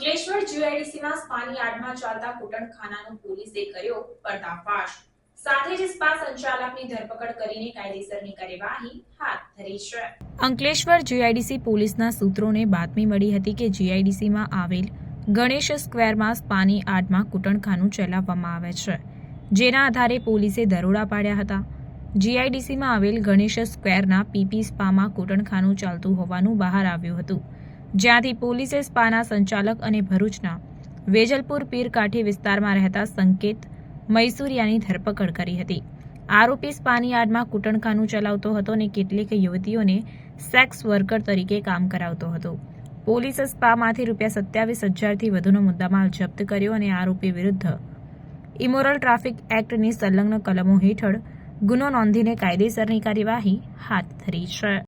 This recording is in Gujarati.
જીઆઈડીસીમાં સ્પાની યાર્ડમાં ચાલતા કૂટણખાનાનો પોલીસે કર્યો પર્દાફાશ. સાથે જ સ્પા સંચાલકની ધરપકડ કરીને કાયદેસરની કાર્યવાહી હાથ ધરી છે. અંકલેશ્વર જીઆઈડીસી પોલીસના સૂત્રોને બાતમી મળી હતી કે જીઆઈડીસીમાં આવેલ ગણેશ સ્ક્વેરમાં સ્પાની આડમાં કૂટણખાનું ચલાવવામાં આવે છે. જેના આધારે પોલીસે દરોડા પાડ્યા હતા. જીઆઈડીસીમાં આવેલ ગણેશ સ્ક્વેરના પીપી સ્પામાં કુટણખાનું ચાલતું હોવાનું બહાર આવ્યું હતું. જ્યાંથી પોલીસે સ્પાના સંચાલક અને ભરૂચના વેજલપુર પીરકાઠી વિસ્તારમાં રહેતા સંકેત મૈસુરિયાની ધરપકડ કરી હતી. આરોપી સ્પાની યાર્ડમાં કૂટણખાનું ચલાવતો હતો અને કેટલીક યુવતીઓને સેક્સ વર્કર તરીકે કામ કરાવતો હતો. પોલીસે સ્પામાંથી રૂપિયા સત્યાવીસ હજારથી વધુનો મુદ્દામાલ જપ્ત કર્યો અને આરોપી વિરુદ્ધ ઇમોરલ ટ્રાફિક એક્ટની સંલગ્ન કલમો હેઠળ ગુનો નોંધીને કાયદેસરની કાર્યવાહી હાથ ધરી છે.